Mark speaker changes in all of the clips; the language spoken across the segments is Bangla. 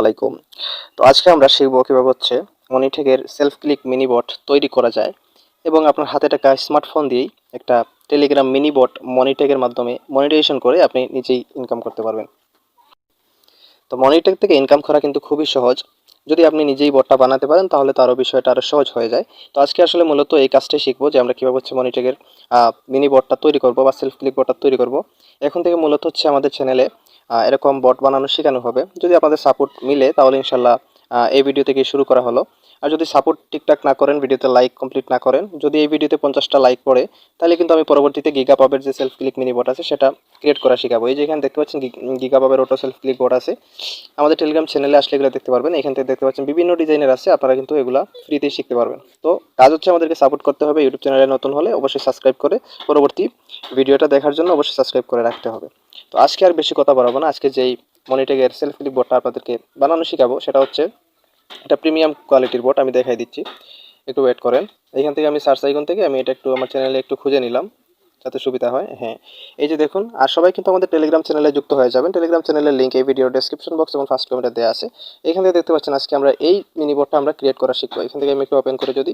Speaker 1: আলাইকুম। তো আজকে আমরা শিখব কীভাবে হচ্ছে মনিটেকের সেলফ ক্লিক মিনি বট তৈরি করা যায় এবং আপনার হাতে টাকা স্মার্টফোন দিয়েই একটা টেলিগ্রাম মিনি বট মনিটেকের মাধ্যমে মনিটাইজেশন করে আপনি নিজেই ইনকাম করতে পারবেন। তো মনিটেক থেকে ইনকাম করা কিন্তু খুবই সহজ। যদি আপনি নিজেই বটটা বানাতে পারেন তাহলে তারও বিষয়টা আরও সহজ হয়ে যায়। তো আজকে আসলে মূলত এই কাজটাই শিখব যে আমরা কীভাবে হচ্ছে মনিটেকের মিনি বটটা তৈরি করব বা সেলফ ক্লিক বটটা তৈরি করব। এখন থেকে মূলত হচ্ছে আমাদের চ্যানেলে এরকম বট বানানো শেখানো হবে। যদি আপনাদের সাপোর্ট মিলে, তাহলে ইনশাল্লাহ এই ভিডিও থেকে শুরু করা হলো। আর যদি সাপোর্ট ঠিকঠাক না করেন, ভিডিওতে লাইক কমপ্লিট না করেন, যদি এই ভিডিওতে পঞ্চাশটা লাইক পড়ে, তাহলে কিন্তু আমি পরবর্তীতে গিগা পাবের যে সেলফ ক্লিক মিনি বট আছে, সেটা ক্রিয়েট করা শেখাবো। এই যে এখানে দেখতে পাচ্ছেন গিগা পাবের অটো সেলফ ক্লিক বট আছে। আমাদের টেলিগ্রাম চ্যানেলে আসলে এগুলো দেখতে পারবেন। এখান থেকে দেখতে পাচ্ছেন বিভিন্ন ডিজাইনের আছে, আপনারা কিন্তু এগুলো ফ্রিতে শিখতে পারবেন। তো কাজ হচ্ছে আমাদেরকে সাপোর্ট করতে হবে ইউটিউব চ্যানেলে নতুন হলে, অবশ্যই সাবস্ক্রাইব করে পরবর্তী ভিডিওটা দেখার জন্য অবশ্যই সাবস্ক্রাইব করে রাখতে হবে। তো আজকে আর বেশি কথা বাড়াবো না। আজকে যেই মনিটেকের সেলফ ক্লিক বোর্ডটা আপনাদেরকে বানানো শেখাবো, সেটা হচ্ছে এটা প্রিমিয়াম কোয়ালিটির বোট আমি দেখাই দিচ্ছি। একটু ওয়েট করেন। এখান থেকে আমি সার্চ আইকন থেকে আমি এটা একটু আমার চ্যানেলে একটু খুঁজে নিলাম, যাতে সুবিধা হয়। হ্যাঁ এই যে দেখুন, আর সবাই কিন্তু আমাদের টেলিগ্রাম চ্যানেলে যুক্ত হয়ে যাবেন। টেলিগ্রাম চ্যানেলের লিঙ্ক এই ভিডিও ডেসক্রিপশন বক্স এবং ফার্স্ট কমেন্টে দেওয়া আছে। এখান থেকে দেখতে পাচ্ছেন আজকে আমরা এই মিনি বোর্ডটা আমরা ক্রিয়েট করা শিখব। এখান থেকে আমি একটু ওপেন করে যদি,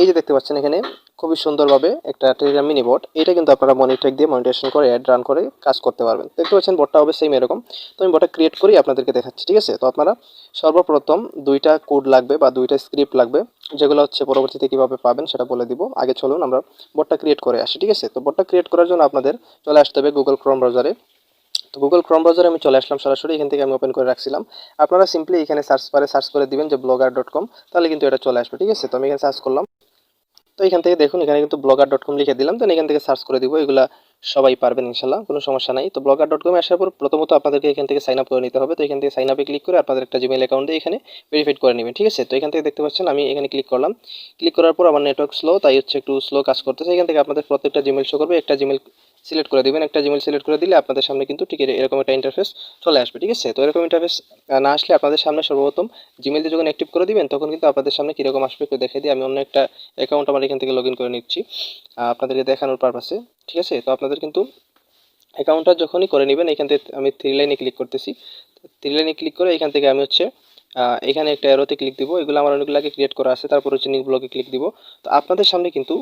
Speaker 1: এই যে দেখতে পাচ্ছেন এখানে খুবই সুন্দরভাবে একটা টেলিগ্রাম মিনি বোর্ড এটা কিন্তু আপনারা মনিটেক দিয়ে মনিটেশন করে অ্যাড রান করে কাজ করতে পারবেন। দেখতে পাচ্ছেন বোর্ডটা হবে সেম এরকম। তো আমি বোর্ডটা ক্রিয়েট করি, আপনাদেরকে দেখাচ্ছি, ঠিক আছে? তো আপনারা সর্বপ্রথম দুইটা কোড লাগবে বা দুইটা স্ক্রিপ্ট লাগবে, যেগুলো হচ্ছে পরবর্তীতে কীভাবে পাবেন সেটা বলে দিব। আগে চলুন আমরা বোর্ডটা ক্রিয়েট করে আসি, ঠিক আছে? তো বোর্ডটা ক্রিয়েট করার জন্য আপনাদের চলে আসতে হবে গুগল ক্রোম ব্রাউজারে তো গুগল ক্রোম ব্রাউজারে আমি চলে আসলাম সরাসরি, এখান থেকে আমি ওপেন করে রাখছিলাম। আপনারা সিম্পলি এখানে সার্চ বারে সার্চ করে দিবেন যে ব্লগার ডট কম তাহলে কিন্তু এটা চলে আসবে, ঠিক আছে? তো আমি এখানে সার্চ করলাম। তো এখান থেকে দেখুন, এখানে কিন্তু ব্লগার ডট কম লিখে দিলাম তো এখান থেকে সার্চ করে দিব, এগুলা সবাই পারবেন ইনশাল্লাহ, কোনো সমস্যা নাই। তো ব্লগার ডট কমে আসার পর প্রথমত আপনাদেরকে এখান থেকে সাইন আপ করে নিতে হবে, তো এখান থেকে সাইন আপে ক্লিক করে আপনাদের একটা জিমেল অ্যাকাউন্টে এখানে ভেরিফাইড করে নেবেন, ঠিক আছে? তো এখান থেকে দেখতে পাচ্ছেন, আমি এখানে ক্লিক করলাম। ক্লিক করার পর আমার নেটওয়ার্ক স্লো তাই হচ্ছে একটু স্লো কাজ করতেছে। এখান থেকে আপনাদের প্রত্যেকটা জিমেল শো করবে, একটা জিমেল সিলেক্ট করে দিবেন। একটা জিমেল সিলেক্ট করে দিলে আপনাদের সামনে কিন্তু ঠিক এরকম একটা ইন্টারফেস চলে আসবে, ঠিক আছে? তো এরকম ইন্টারফেস না আসলে আপনাদের সামনে সর্বপ্রথম জিমেলটি যখন অ্যাক্টিভ করে দিবেন, তখন কিন্তু আপনাদের সামনে কীরকম আসবে একটু দেখে দিই। আমি অন্য একটা অ্যাকাউন্ট আমার এখান থেকে লগ করে নিচ্ছি আপনাদেরকে দেখানোর পারপাসে ঠিক আছে? তো আপনাদের কিন্তু অ্যাকাউন্টটা যখনই করে নেবেন, এখান থেকে আমি থ্রি লাইনে ক্লিক করতেছি। থ্রি লাইনে ক্লিক করে এখান থেকে আমি হচ্ছে এখানে একটা এরোতে ক্লিক দিব। এগুলো আমার অনেকগুলো আগে ক্রিয়েট করা আছে, তারপর হচ্ছে নিউ ব্লগে ক্লিক দিব। তো আপনাদের সামনে কিন্তু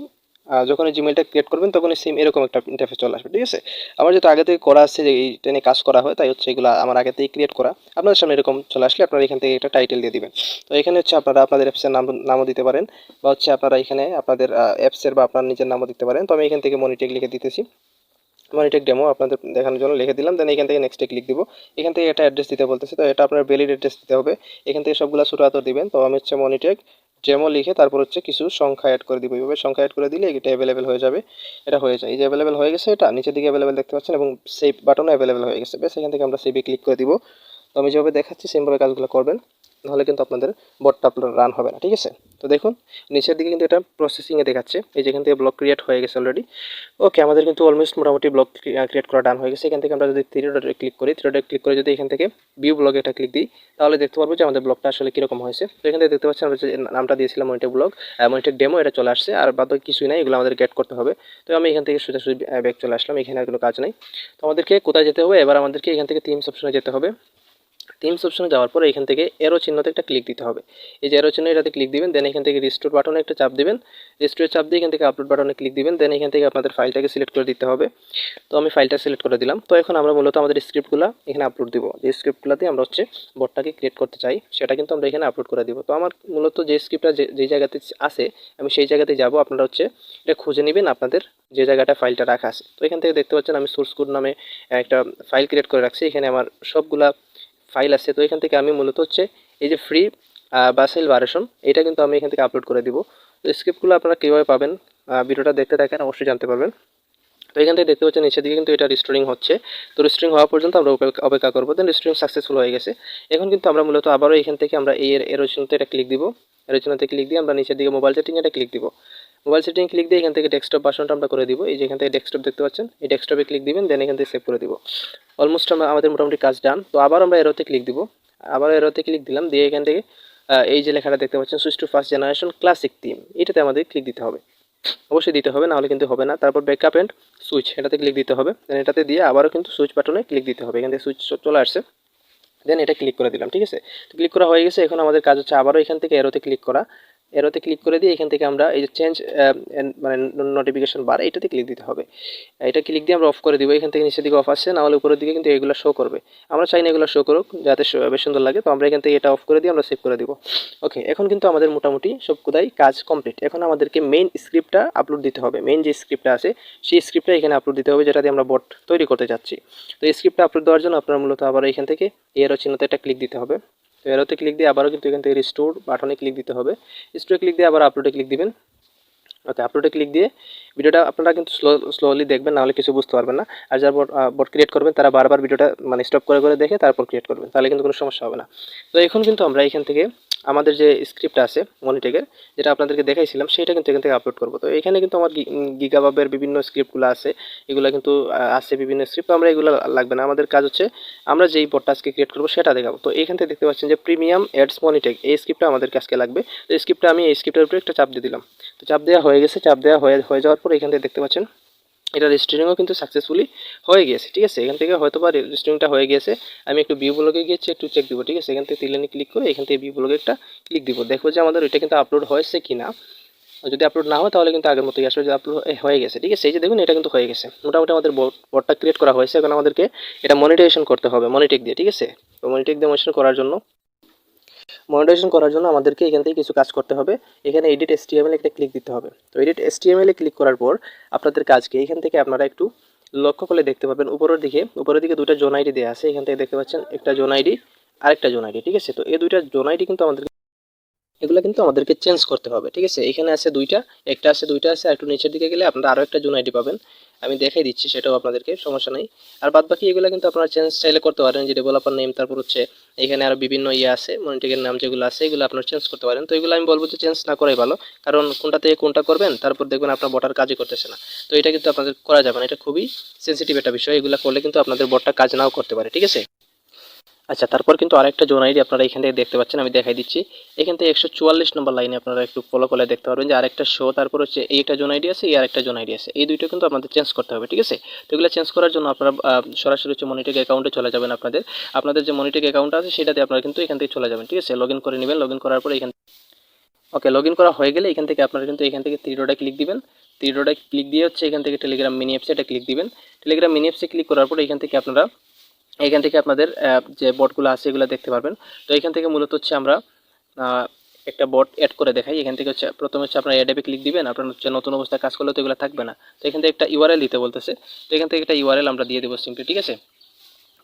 Speaker 1: যখন জিমেলটা ক্রিয়েট করবেন তখন সেম এরকম একটা ইন্টারফেস চলে আসবে, ঠিক আছে? আমার যেহেতু আগে থেকে করা আছে যে এইটা নিয়ে কাজ করা হয়, তাই হচ্ছে এগুলো আমার আগে থেকে ক্রিয়েট করা। আপনাদের সামনে এরকম চলে আসলে আপনারা এখান থেকে একটা টাইটেল দিয়ে দিবেন। তো এখানে হচ্ছে আপনারা আপনাদের অ্যাপসের নাম, নামও দিতে পারেন, বা হচ্ছে আপনারা এখানে আপনাদের অ্যাপসের বা আপনার নিজের নামও দিতে পারেন। তো আমি এখান থেকে মনিটেক লিখে দিতেছি। মনিটেক ডেমো আপনাদের দেখানোর জন্য লিখে দিলাম দেন এখান থেকে নেক্সটে ক্লিক দিব। এখান থেকে এটা অ্যাড্রেস দিতে বলতেছে, তো এটা আপনার ভ্যালিড অ্যাড্রেস দিতে হবে। এখান থেকে সবগুলো ছোটো হাতর দিবেন। তো আমি হচ্ছে মনিটেক ডেমো লিখে তারপর হচ্ছে কিছু সংখ্যা অ্যাড করে দিব। এইভাবে সংখ্যা অ্যাড করে দিলে এটা অ্যাভেলেবেল হয়ে যাবে। এটা হয়ে যায়। এই যে অ্যাভেলেবেল হয়ে গেছে এটা, নিচের দিকে অ্যাভেলেবেল দেখতে পাচ্ছেন এবং সেভ বাটনও অ্যাভেলেবেল হয়ে গেছে। বেশ, এখান থেকে আমরা সেভে ক্লিক করে দিব। তো আমি যেভাবে দেখাচ্ছি সেমভাবে কাজগুলো করবেন। নাহলে কিন্তু আপনাদের বটটা আপনার রান হবে না, ঠিক আছে? তো দেখুন, নিচের দিকে কিন্তু এটা প্রসেসিংয়ে দেখাচ্ছে, এই যেখান থেকে ব্লক ক্রিয়েট হয়ে গেছে অলরেডি ওকে আমাদের কিন্তু অলমোস্ট মোটামুটি ব্লক ক্রিয়েট করা ডান হয়ে গেছে। এখান থেকে আমরা যদি থ্রি ডটে ক্লিক করি থ্রি ডটে ক্লিক করে যদি এখান থেকে ভিউ ব্লগে এটা ক্লিক দিই, তাহলে দেখতে পারব যে আমাদের ব্লগটা আসলে কীরকম হয়েছে। তো এখান থেকে দেখতে পাচ্ছি আমরা যে নামটা দিয়েছিলাম মনিটেক ব্লগ মনিটেক ডেমো এটা চলে আসছে, আর বাদ কিছুই নাই, এগুলো আমাদের গেট করতে হবে। তো আমি এখান থেকে সোজাসুজি ব্যাগ চলে আসলাম, এখানে আর কোনো কাজ নেই। তো আমাদেরকে কোথায় যেতে হবে? এবার আমাদেরকে এখান থেকে থিমস অপশনে যেতে হবে। থিমস অপশনে যাওয়ার পরে এখান থেকে এরো চিহ্নতে একটা ক্লিক দিতে হবে। এই যে এরো চিহ্ন, এটাতে ক্লিক দিবেন দেন এখান থেকে রিস্টোর বাটনে একটা চাপ দিবেন। রিস্টোর চাপ দিয়ে এখান থেকে আপলোড বাটনে ক্লিক দিবেন দেন এখান থেকে আপনাদের ফাইলটাকে সিলেক্ট করে দিতে হবে। তো আমি ফাইলটা সিলেক্ট করে দিলাম। তো এখন আমরা মূলত আমাদের স্ক্রিপ্টগুলো এখানে আপলোড দিব। যে স্ক্রিপ্টগুলোতে আমরা হচ্ছে বোর্ডটাকে ক্রিয়েট করতে চাই, সেটা কিন্তু আমরা এখানে আপলোড করে দিব। তো আমার মূলত যে স্ক্রিপ্টটা যে জায়গাতে আছে, আমি সেই জায়গাতে যাব। আপনারা হচ্ছে এটা খুঁজে নেবেন, আপনাদের যে জায়গাটা ফাইলটা রাখা আছে। তো এখান থেকে দেখতে পাচ্ছেন, আমি সোর্স কোড নামে একটা ফাইল ক্রিয়েট করে রাখছি। এখানে আমার সবগুলা ফাইল আছে, তো এখান থেকে আমি মূলত হচ্ছে এই যে ফ্রি বাসেল ভার্সন এটা কিন্তু আমি এখান থেকে আপলোড করে দিব। তো স্ক্রিপ্টগুলো আপনারা কীভাবে পাবেন ভিডিওটা দেখতে থাকেন, অবশ্যই জানতে পারবেন। তো এখান থেকে দেখতে পাচ্ছেন, নিচের দিকে কিন্তু এটা রিস্টোরিং হচ্ছে। তো রিস্টোরিং হওয়া পর্যন্ত আমরা অপেক্ষা- অপেক্ষা করব দেন রিস্টোরিং সাকসেসফুল হয়ে গেছে। এখন কিন্তু আমরা মূলত আবারও এখান থেকে আমরা এই এরোচিনতে এটা ক্লিক দিব। এরোচিনতে ক্লিক দিয়ে আমরা নিচের দিকে মোবাইল সেটিং এটা ক্লিক দিব। মোবাইল সেটিং ক্লিক দিয়ে এখান থেকে ডেস্কটপ বাসনটা আমরা করে দিব। এই যে এখান থেকে ডেস্কটপ দেখতে পাচ্ছেন, এই ডেস্কটপে ক্লিক দিবেন দেন এখান থেকে সেভ করে দিব। অলমোস্ট আমরা, আমাদের মোটামুটি কাজ ডান তো আবার আমরা এরোতে ক্লিক দিব। আবার এরোতে ক্লিক দিলাম, দিয়ে এখান থেকে এই যে লেখাটা দেখতে পাচ্ছেন switch to first generation classic theme এটাতে আমাদের ক্লিক দিতে হবে। অবশ্যই দিতে হবে, নাহলে কিন্তু হবে না। তারপর ব্যাকআপ অ্যান্ড সুইচ এটাতে ক্লিক দিতে হবে। দেন এটাতে দিয়ে আবারও কিন্তু সুইচ বাটনে ক্লিক দিতে হবে। এখান থেকে সুইচ চলে আসছে। দেন এটা ক্লিক করে দিলাম, ঠিক আছে? ক্লিক করা হয়ে গেছে। এখন আমাদের কাজ হচ্ছে আবারও এখান থেকে এরোতে ক্লিক করা। এরোতে ক্লিক করে দিয়ে এখান থেকে আমরা এই যে চেঞ্জ মানে নোটিফিকেশন বার এটাতে ক্লিক দিতে হবে। এটা ক্লিক দিয়ে আমরা অফ করে দিব। এখান থেকে নিচের দিকে অফ আসছে, না হলে উপরের দিকে কিন্তু এগুলো শো করবে। আমরা চাই না এগুলো শো করুক, যাতে বেশ সুন্দর লাগে। তো আমরা এখান থেকে এটা অফ করে দিয়ে আমরা সেভ করে দিব। ওকে এখন কিন্তু আমাদের মোটামুটি সব কোথায় কাজ কমপ্লিট এখন আমাদেরকে মেইন স্ক্রিপ্টটা আপলোড দিতে হবে। মেইন যে স্ক্রিপ্টটা আছে, সেই স্ক্রিপ্টটা এখানে আপলোড দিতে হবে যেটা দিয়ে আমরা বট তৈরি করতে যাচ্ছি। তো এই স্ক্রিপ্টটা আপলোড দেওয়ার জন্য আপনারা মূলত আবার এখান থেকে এরো চিহ্নতে একটা ক্লিক দিতে হবে। তো এরোতে ক্লিক দিয়ে আবারও কিন্তু এখান থেকে রিস্টোর বাটনে ক্লিক দিতে হবে। স্টোরে ক্লিক দিয়ে আবার আপলোডে ক্লিক দিবেন। ওকে আপলোডে ক্লিক দিয়ে ভিডিওটা আপনারা কিন্তু স্লো স্লোলি দেখবেন, নাহলে কিছু বুঝতে পারবেন না। আর যারা বট ক্রিয়েট করবেন, তারা বারবার ভিডিওটা মানে স্টপ করে করে দেখে তারপর ক্রিয়েট করবেন, তাহলে কিন্তু কোনো সমস্যা হবে না। তো এখন কিন্তু আমরা এখান থেকে আমাদের যে স্ক্রিপ্ট আছে মনিটেকের যেটা আপনাদেরকে দেখাইছিলাম সেটা কিন্তু এখান থেকে আপলোড করব। তো এখানে কিন্তু আমার গিগাবাবের বিভিন্ন স্ক্রিপ্টগুলো আছে, এগুলো কিন্তু আছে বিভিন্ন স্ক্রিপ্ট আমরা এগুলো লাগবে না। আমাদের কাজ হচ্ছে, আমরা যেই বটটা আজকে ক্রিয়েট করব, সেটা দেখাবো। তো এখান থেকে দেখতে পাচ্ছেন যে প্রিমিয়াম এডস মনিটেক এই স্ক্রিপ্টটা আমাদের কাজকে লাগবে। তো স্ক্রিপ্টটা আমি, এই স্ক্রিপ্টের উপরে একটা চাপ দিয়ে দিলাম। তো চাপ দেওয়া হয়ে গেছে, চাপ দেওয়া হয়ে হয়ে যাওয়ার পর এখান থেকে দেখতে পাচ্ছেন এটা রেজিস্ট্রিংও কিন্তু সাকসেসফুলি হয়ে গিয়েছে, ঠিক আছে? এখান থেকে হয়তো বা রেজিস্ট্রিংটা হয়ে গিয়েছে। আমি একটু ভিউ ব্লগে গিয়েছি, একটু চেক দিব, ঠিক আছে? এখান থেকে তিলানি ক্লিক করে এখান থেকে ভিউ ব্লগে একটা ক্লিক দিব। দেখব যে আমাদের ওইটা কিন্তু আপলোড হয়েছে কি না যদি আপলোড না হয়, তাহলে কিন্তু আগের মতোই আসবে যে আপলোড হয়ে গেছে, ঠিক আছে? এই যে দেখুন, এটা কিন্তু হয়ে গেছে। মোটামুটি আমাদের বটটা ক্রিয়েট করা হয়েছে। এখন আমাদেরকে এটা মনিটাইজেশন করতে হবে মনিটেক দিয়ে, ঠিক আছে? তো মনিটেক দিয়ে মনিটাইজেশন করার জন্য মনিটাইজেশন করার জন্য আমাদেরকে এখান থেকে কিছু কাজ করতে হবে। এখানে এডিট এস এসটিএমএল একটা ক্লিক দিতে হবে। তো এডিট এসটিএমএল এ ক্লিক করার পর আপনাদের কাজকে এখান থেকে আপনারা একটু লক্ষ্য করলে দেখতে পাবেন। উপরের দিকে উপরের দিকে দুটো জোন আইডি দেওয়া আছে। এখান থেকে দেখতে পাচ্ছেন একটা জোন আইডি আরেকটা জোন আইডি ঠিক আছে? তো এই দুইটা জোন আইডি কিন্তু আমাদের এগুলো কিন্তু আমাদেরকে চেঞ্জ করতে হবে, ঠিক আছে? এখানে আছে দুইটা, একটা আছে দুইটা আছে একটু নিচের দিকে গেলে আপনারা আরও একটা জুন আইডি পাবেন। আমি দেখাই দিচ্ছি, সেটাও আপনাদেরকে, সমস্যা নেই। আর বাদ বাকি এগুলো কিন্তু আপনারা চেঞ্জ চাইলে করতে পারেন, যে ডেভেলপার নেম তারপর হচ্ছে এখানে আরও বিভিন্ন ইয়ে আছে মনিটেকের নাম যেগুলো আছে, এগুলো আপনারা চেঞ্জ করতে পারেন। তো এগুলো আমি বলব যে চেঞ্জ না করাই ভালো, কারণ কোনটা থেকে কোনটা করবেন, তারপর দেখবেন আপনার বটার কাজই করতেছে না। তো এটা কিন্তু আপনাদের করা যাবে না, এটা খুবই সেন্সিটিভ একটা বিষয়, এগুলো করলে কিন্তু আপনাদের বটটা কাজ নাও করতে পারে, ঠিক আছে? আচ্ছা তারপর কিন্তু আরেকটা জোন আইডি আপনারা এখান থেকে দেখতে পাচ্ছেন, আমি দেখাই দিচ্ছি। এখান থেকে একশো চুয়াল্লিশ নম্বর লাইনে আপনারা একটু ফলো করলে দেখতে পারবেন যে আরেকটা শো তারপর হচ্ছে এই একটা জোন আইডি আছে, এই আরেকটা জোন আইডি আছে। এই দুইটা কিন্তু আপনাদের চেঞ্জ করতে হবে, ঠিক আছে? তো এগুলো চেঞ্জ করার জন্য আপনারা সরাসরি হচ্ছে মনিটেক অ্যাকাউন্টে চলে যাবেন আপনাদের। আপনাদের যে মনিটেক অ্যাকাউন্ট আছে, সেটাতে আপনারা কিন্তু এখান থেকে চলে যাবেন, ঠিক আছে? লগ করে নেবেন লগ করার পর এখান ওকে লগ করা হয়ে গেলে এখান থেকে আপনারা কিন্তু এখান থেকে থ্রি ডোটা ক্লিক দিবেন। থ্রি ডোটা ক্লিক দিয়ে হচ্ছে এখান থেকে টেলিগ্রাম মিনি অ্যাপসে এটা ক্লিক দিবেন। টেলিগ্রাম মিনি অ্যাপসে ক্লিক করার পর এখান থেকে আপনারা এখান থেকে আপনাদের যে বটগুলো আছে এগুলো দেখতে পারবেন। তো এখান থেকে মূলত হচ্ছে আমরা একটা বট অ্যাড করে দেখাই। এখান থেকে হচ্ছে, প্রথমে হচ্ছে আপনার অ্যাডে ক্লিক দিবেন, আপনার হচ্ছে নতুন অবস্থায় কাজ করলে তো এগুলো থাকবে না। তো এখান থেকে একটা ইউআরএল দিতে বলতেছে। তো এখান থেকে একটা ইউআরএল আমরা দিয়ে দেবো সিম্পলি ঠিক আছে?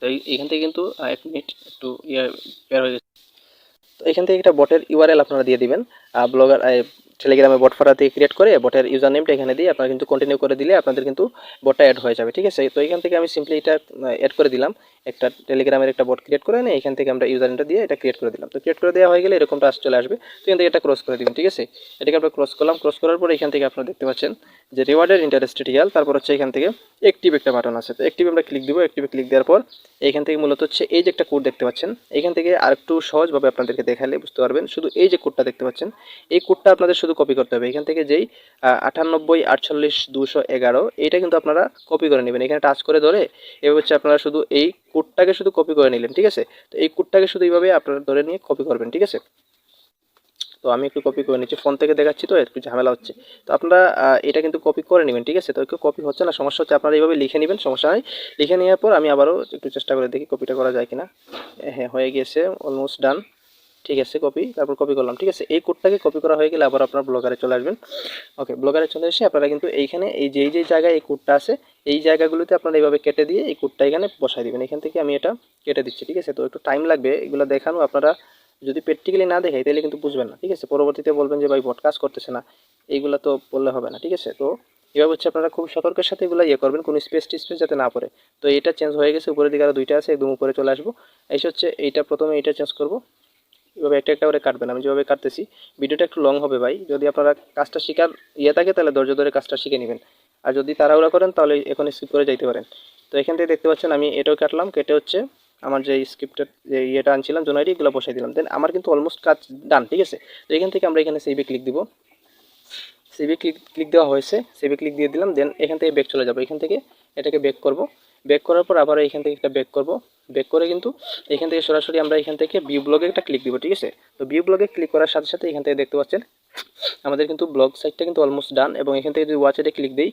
Speaker 1: তো এখান থেকে কিন্তু এক মিনিট একটু ইয়ে বের হয়ে গেছে। তো এখান থেকে একটা বটের ইউআরএল আপনারা দিয়ে দিবেন। ব্লগার টেলিগ্রামে বট দিয়ে ক্রিয়েট করে বটের ইউজার নেমটা এখানে দিয়ে আপনারা কিন্তু কন্টিনিউ করে দিলে আপনাদের কিন্তু বটটা অ্যাড হয়ে যাবে, ঠিক আছে? তো এখান থেকে আমি সিম্পলি এটা অ্যাড করে দিলাম। একটা টেলিগ্রামের একটা বট ক্রিয়েট করে নিয়ে এখান থেকে আমরা ইউজার নেমটা দিয়ে এটা ক্রিয়েট করে দিলাম। তো ক্রিয়েট করে দেওয়া হয়ে গেলে এরকমটা আস চলে আসবে। তো এখান থেকে এটা ক্রস করে দিবেন, ঠিক আছে? এটাকে আমরা ক্রস করলাম। ক্রস করার পরে এখান থেকে আপনারা দেখতে পাচ্ছেন যে রিওয়ার্ডের ইন্টারেস্টেড ইয়াল তারপর হচ্ছে এখান থেকে অ্যাক্টিভ একটা বাটন আছে। তো অ্যাক্টিভ আমরা ক্লিক দিব। অ্যাক্টিভে ক্লিক দেওয়ার পর এখান থেকে মূলত হচ্ছে এই যে একটা কোড দেখতে পাচ্ছেন, এখান থেকে আরেকটু সহজভাবে আপনাদেরকে দেখালে বুঝতে পারবেন। শুধু এই যে কোডটা দেখতে পাচ্ছেন, এই কোডটা আপনাদের শুধু কপি করতে হবে। এখান থেকে যেই আটানব্বই, আটচল্লিশ, দুশো এগারো এইটা কিন্তু আপনারা কপি করে নেবেন। এখানে টাচ করে ধরে এভাবে হচ্ছে আপনারা শুধু এই কোডটাকে শুধু কপি করে নিলেন, ঠিক আছে? তো এই কোডটাকে শুধু এইভাবে আপনারা ধরে নিয়ে কপি করবেন, ঠিক আছে? তো আমি একটু কপি করে নিচ্ছি। ফোন থেকে দেখাচ্ছি তো, একটু ঝামেলা হচ্ছে। তো আপনারা এটা কিন্তু কপি করে নেবেন, ঠিক আছে? তো একটু কপি হচ্ছে না, সমস্যা হচ্ছে আপনারা এইভাবে লিখে নেবেন, সমস্যা নাই। লিখে নেওয়ার পর আমি আবারও একটু চেষ্টা করে দেখি কপিটা করা যায় কিনা। হ্যাঁ হয়ে গিয়েছে অলমোস্ট ডান ঠিক আছে কপি তারপর কপি করলাম, ঠিক আছে? এই কোডটাকে কপি করা হয়ে গেলে আবার আপনার ব্লগারে চলে আসবেন। ওকে ব্লগারে চলে এসে আপনারা কিন্তু এইখানে এই যেই যেই জায়গায় এই কোডটা আছে, এই জায়গাগুলোতে আপনারা এইভাবে কেটে দিয়ে এই কোডটা এখানে বসাই দিবেন। এখান থেকে আমি এটা কেটে দিচ্ছি, ঠিক আছে? তো একটু টাইম লাগবে, এগুলো দেখানো আপনারা যদি প্র্যাকটিক্যালি না দেখাই, তাহলে কিন্তু বুঝবেন না, ঠিক আছে? পরবর্তীতে বলবেন যে, ভাই বট কাজ করতেছে না। এইগুলো তো বললে হবে না, ঠিক আছে? তো এভাবে হচ্ছে আপনারা খুব সতর্কের সাথে এগুলো ইয়ে করবেন, কোনো স্পেস টিস্পেস যাতে না পড়ে। তো এটা চেঞ্জ হয়ে গেছে, উপরের দিকে আরও দুইটা আছে, একদম উপরে চলে আসব। এসে হচ্ছে এইটা প্রথমে এইটা চেঞ্জ করব। এভাবে একটা একটা করে কাটবেন, আমি যেভাবে কাটতেছি। ভিডিওটা একটু লং হবে ভাই। যদি আপনারা কাজটা শেখার ইয়ে থাকে, তাহলে ধৈর্য ধরে কাজটা শিখে নেবেন। আর যদি তাড়াহুড়া করেন, তাহলে এখন স্কিপ করে যাইতে পারেন। তো এখান থেকে দেখতে পাচ্ছেন, আমি এটাও কাটলাম। কেটে হচ্ছে আমার যে স্ক্রিপ্টের যে ইয়েটা আনছিলাম জোন আইডি এগুলো বসাই দিলাম। দেন আমার কিন্তু অলমোস্ট কাজ ডান ঠিক আছে? তো এখান থেকে আমরা এখানে সেভে ক্লিক দিব। সেভে ক্লিক ক্লিক দেওয়া হয়েছে। সেভে ক্লিক দিয়ে দিলাম। দেন এখান থেকে ব্যাক চলে যাব। এখান থেকে এটাকে ব্যাক করব। ব্যাক করার পর আবার এখান থেকে একটা ব্যাক করব। ব্যাক করে কিন্তু এখান থেকে সরাসরি আমরা এখান থেকে ভিউ ব্লগে একটা ক্লিক দিব, ঠিক আছে? তো ভিউ ব্লগে ক্লিক করার সাথে সাথে এখান থেকে দেখতে পাচ্ছেন, আমাদের কিন্তু ব্লগ সাইটটা কিন্তু অলমোস্ট ডান এবং এখান থেকে যদি ওয়াচেটে ক্লিক দিই,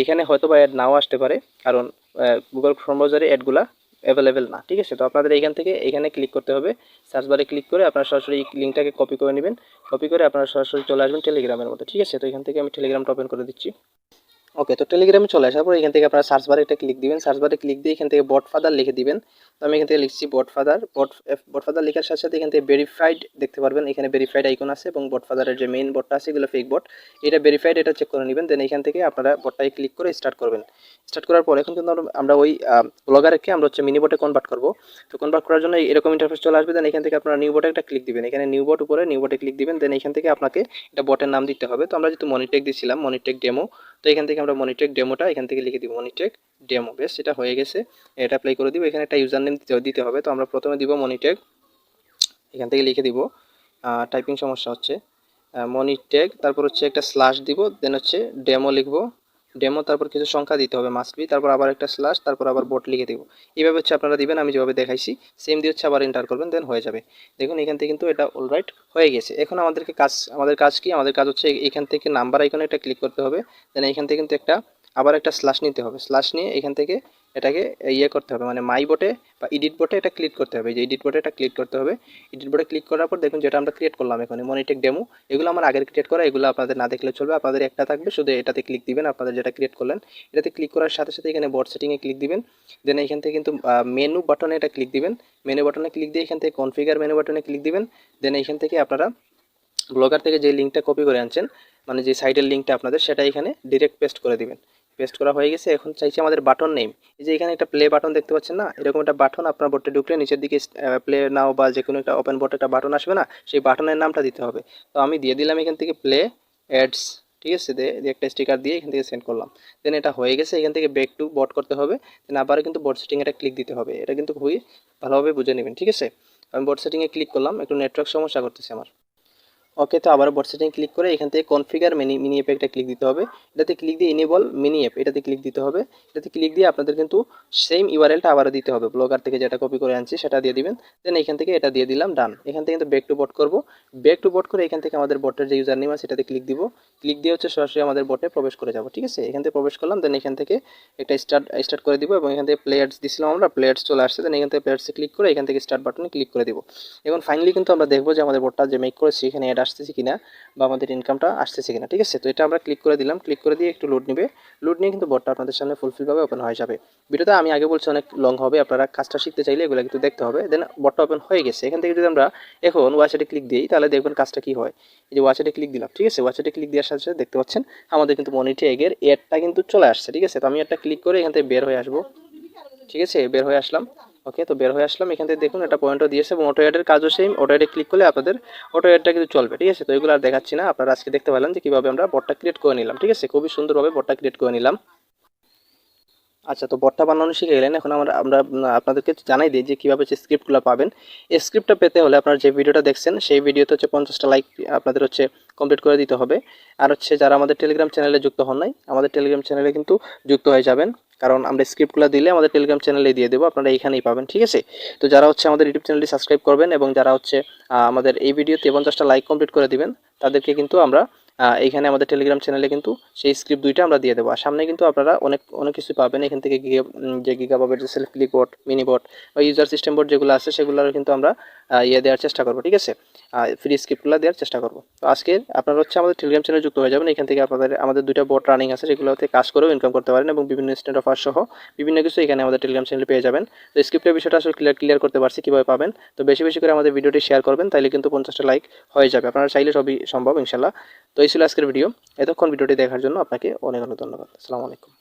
Speaker 1: এখানে হয়তো বা অ্যাড নাও আসতে পারে, কারণ গুগল ক্রোম ব্রাউজারে অ্যাডগুলা অ্যাভেলেবেল না, ঠিক আছে? তো আপনাদের এখান থেকে এখানে ক্লিক করতে হবে। সার্চ বারে ক্লিক করে আপনারা সরাসরি এই লিঙ্কটাকে কপি করে নেবেন। কপি করে আপনারা সরাসরি চলে আসবেন টেলিগ্রামের মধ্যে, ঠিক আছে? তো এখান থেকে আমি টেলিগ্রামটা ওপেন করে দিচ্ছি। ওকে তো টেলিগ্রামে চলে আসার পর এখান থেকে আপনারা সার্চ বারে একটা ক্লিক দিবেন। সার্চ বারে ক্লিক দিয়ে এখান থেকে বট ফাদার লিখে দিবেন। তো আমি এখান থেকে লিখছি বট ফাদার বট বট ফাদার লেখার সাথে সাথে এখান থেকে ভেরিফাইড দেখতে পারবেন। এখানে ভেরিফাইড আইকন আছে এবং বট ফাদারের যে মেইন বটটা আছে, এগুলো ফেক বট এটা ভেরিফাইড এটা চেক করে নেবেন। দেন এখান থেকে আপনারা বটটায় ক্লিক করে স্টার্ট করবেন। স্টার্ট করার পর এখন কিন্তু আমরা ওই ব্লগারকে আমরা হচ্ছে মিনি বটে কনভার্ট করব। তো কনভার্ট করার জন্য এরকম ইন্টারফেস চলে আসবে। দেন এখান থেকে আপনারা নিউ বটে একটা ক্লিক দিবেন। এখানে নিউ বট উপরে নিউ বটে ক্লিক দিবেন। দেন এখান থেকে আপনাকে এটা বটের নাম দিতে হবে। তো আমরা যেহেতু মনিটেক দিয়েছিলাম মনিটেক ডেমো তো এখান থেকে আমরা মনিটেক ডেমোটা এখান থেকে লিখে দিব মনিটেক ডেমো বেশ সেটা হয়ে গেছে। এটা অ্যাপ্লাই করে দিব। এখানে একটা ইউজার নেম দিতে হবে। তো আমরা প্রথমে দিব মনিটেক এখান থেকে লিখে দিব। টাইপিং সমস্যা হচ্ছে। মনিটেক তারপর হচ্ছে একটা স্লাশ দিব দেন হচ্ছে ডেমো লিখব। ডেমো তারপর কিছু সংখ্যা দিতে হবে মাস্ট বি তারপর আবার একটা স্ল্যাশ তারপর আবার বোট লিখে দেবো। এইভাবে হচ্ছে আপনারা দিবেন, আমি যেভাবে দেখাইছি সেম দিয়ে হচ্ছে আবার এন্টার করবেন দেন হয়ে যাবে। দেখুন, এখান থেকে কিন্তু এটা অলরাইট হয়ে গেছে। এখন আমাদেরকে কাজ, আমাদের কাজ কি? আমাদের কাজ হচ্ছে এখান থেকে নাম্বার আইকনে একটা ক্লিক করতে হবে দেন এখান থেকে কিন্তু একটা, আবার একটা স্ল্যাশ নিতে হবে। স্ল্যাশ নিয়ে এখান থেকে এটাকে ইয়ে করতে হবে মানে মাই বোটে বা এডিট বোটে এটা ক্লিক করতে হবে। যে এডিট বোটে এটা ক্লিক করতে হবে। এডিট বোটে ক্লিক করার পর দেখুন যেটা আমরা ক্রিয়েট করলাম এখানে মনিটেক ডেমো এগুলো আমার আগের ক্রিয়েট করা, এগুলো আপনাদের না দেখলে চলবে। আপনাদের একটা থাকবে, শুধু এটাতে ক্লিক দিবেন, আপনাদের যেটা ক্রিয়েট করলেন। এটাতে ক্লিক করার সাথে সাথে এখানে বোর্ড সেটিংয়ে ক্লিক দিবেন। দেন এখান থেকে কিন্তু মেনু বাটনে এটা ক্লিক দিবেন। মেনু বাটনে ক্লিক দিয়ে এখান থেকে কনফিগার মেনু বাটনে ক্লিক দিবেন। দেন এখান থেকে আপনারা ব্লগার থেকে যে লিঙ্কটা কপি করে আনছেন মানে যে সাইটের লিঙ্কটা আপনাদের, সেটা এখানে ডিরেক্ট পেস্ট করে দিবেন। পেস্ট করা হয়ে গেছে। এখন চাইছি আমাদের বাটন নেম এই যে এখানে একটা প্লে বাটন দেখতে পাচ্ছেন না? এরকম একটা বাটন আপনার বোর্ডে ঢুকলে নিচের দিকে প্লে নাও বা যে কোনো একটা ওপেন বোর্ডে একটা বাটন আসবে না? সেই বাটনের নামটা দিতে হবে। তো আমি দিয়ে দিলাম এখান থেকে প্লে অ্যাডস ঠিক আছে? দিয়ে একটা স্টিকার দিয়ে এখান থেকে সেন্ড করলাম। দেন এটা হয়ে গেছে, এখান থেকে ব্যাক টু বট করতে হবে। দেন আবারও কিন্তু বোর্ড সেটিং এটা ক্লিক দিতে হবে। এটা কিন্তু খুবই ভালোভাবে বুঝে নেবেন, ঠিক আছে? আমি বোর্ড সেটিংয়ে ক্লিক করলাম। একটু নেটওয়ার্ক সমস্যা করতেছে আমার। ওকে তো আবার বোর্ড সেটিং ক্লিক করে এখান থেকে কনফিগার মিনি মিনি অ্যাপে একটা ক্লিক দিতে হবে। এটাতে ক্লিক দিয়ে ইনেবল মিনি অ্যাপ এটাতে ক্লিক দিতে হবে। এটাতে ক্লিক দিয়ে আপনাদের কিন্তু সেম ইউআরএলটা আবারও দিতে হবে। ব্লগার থেকে যেটা কপি করে আনছি সেটা দিয়ে দিবেন। দেন এখান থেকে এটা দিয়ে দিলাম ডান এখান থেকে কিন্তু ব্যাক টু বট করব। ব্যাক টু বট করে এখান থেকে আমাদের বটের যে ইউজার নেম আছে সেটাতে ক্লিক দিব। ক্লিক দিয়ে হচ্ছে সরাসরি আমাদের বটে প্রবেশ করে যাব, ঠিক আছে? এখান থেকে প্রবেশ করলাম দেন এখান থেকে একটা স্টার্ট স্টার্ট করে দিব এবং এখান থেকে প্লেয়ার্স দিছিলাম আমরা প্লেয়ার্স চলে আসছে। দেন এখান থেকে প্লেয়ার্সে ক্লিক করে এখান থেকে স্টার্ট বাটনে ক্লিক করে দিব। এখন ফাইনালি কিন্তু আমরা দেখব যে আমাদের বটটা যে মেক করেছি, এখানে অ্যাড আসতেছে কিনা বা আমাদের ইনকামটা আসতেছে কিনা, ঠিক আছে? তো এটা আমরা ক্লিক করে দিলাম ক্লিক করে দিয়ে একটু লোড নেবে। লোড নিয়ে কিন্তু বটটা আপনাদের সামনে ফুলফিলভাবে ওপেন হয়ে যাবে। ভিডিওটা আমি আগে বলছি অনেক লং হবে, আপনারা কাজটা শিখতে চাইলে এগুলো কিন্তু দেখতে হবে। দেন বটটা ওপেন হয়ে গেছে। এখান থেকে যদি আমরা এখন ওয়াচেটে ক্লিক দিই, তাহলে দেখবেন কাজটা কি হয়? এই যে ওয়াচেটে ক্লিক দিলাম, ঠিক আছে? ওয়াচেটে ক্লিক দেওয়ার সাথে সাথে দেখতে পাচ্ছেন, আমাদের কিন্তু মনিটে এগের এডটা কিন্তু চলে আসছে, ঠিক আছে? তো আমি একটা ক্লিক করে এখান থেকে বের হয়ে আসব, ঠিক আছে? বের হয়ে আসলাম। ওকে তো বের হয়ে আসলাম। এখান থেকে দেখুন, একটা পয়েন্টও দিয়েছে এবং অটো অ্যাডের কাজও সেম অটো অ্যাডে ক্লিক করলে আপনাদের অটো অ্যাডটা কিন্তু চলবে, ঠিক আছে? তো এগুলো আর দেখাচ্ছি না। আপনারা আজকে দেখতে পেলাম যে কীভাবে আমরা বটটা ক্রিয়েট করে নিলাম, ঠিক আছে? খুবই সুন্দরভাবে বটটা ক্রিয়েট করে নিলাম। আচ্ছা তো বটটা বানানো শিখে গেলেন। এখন আমরা আমরা আপনাদেরকে জানাই দিই যে কীভাবে যে স্ক্রিপ্টগুলো পাবেন। এই স্ক্রিপ্টটা পেতে হলে আপনারা যে ভিডিওটা দেখছেন, সেই ভিডিওতে হচ্ছে পঞ্চাশটা লাইক আপনাদের হচ্ছে কমপ্লিট করে দিতে হবে। আর হচ্ছে যারা আমাদের টেলিগ্রাম চ্যানেলে যুক্ত হন নাই, আমাদের টেলিগ্রাম চ্যানেলে কিন্তু যুক্ত হয়ে যাবেন। কারণ আমরা স্ক্রিপ্টগুলো দিলে আমাদের টেলিগ্রাম চ্যানেলে দিয়ে দেবো, আপনারা এইখানেই পাবেন, ঠিক আছে? তো যারা হচ্ছে আমাদের ইউটিউব চ্যানেলটি সাবস্ক্রাইব করবেন এবং যারা হচ্ছে আমাদের এই ভিডিওতে পঞ্চাশটা লাইক কমপ্লিট করে দিবেন, তাদেরকে কিন্তু আমরা আহ, এইখানে আমাদের টেলিগ্রাম চ্যানেলে কিন্তু সেই স্ক্রিপ্ট দুইটা আমরা দিয়ে দেবো। আর সামনে কিন্তু আপনারা অনেক অনেক কিছু পাবেন। এখান থেকে গিয়ে যে গিগা পাবেন যে self click board mini board বা ইউজার সিস্টেম বোর্ড যেগুলো আছে সেগুলোর কিন্তু আমরা ইয়ে দেওয়ার চেষ্টা করব ঠিক আছে? ফ্রি স্ক্রিপ্টগুলো দেওয়ার চেষ্টা করব। তো আজকে আপনারা হচ্ছে আমাদের টেলিগ্রাম চ্যানেলে যুক্ত হয়ে যাবেন। এখান থেকে আপনাদের আমাদের দুইটা বোর্ড রানিং আছে সেগুলোতে কাজ করেও ইনকাম করতে পারেন এবং বিভিন্ন স্ট্যান্ড অফার সহ বিভিন্ন কিছু এখানে আমাদের টেলিগ্রাম চ্যানেলে পেয়ে যাবেন। তো স্ক্রিপ্টের বিষয়টা আসলে ক্লিয়ার ক্লিয়ার করতে পারছি কীভাবে পাবেন। তো বেশি বেশি করে আমাদের ভিডিওটি শেয়ার করবেন তাহলে কিন্তু পঞ্চাশটা লাইক হয়ে যাবে। আপনারা চাইলে সবই সম্ভব ইনশাল্লাহ। তো এই ছিল আজকের ভিডিও এতক্ষণ ভিডিওটি দেখার জন্য আপনাকে অনেক অনেক ধন্যবাদ। আসসালামু আলাইকুম।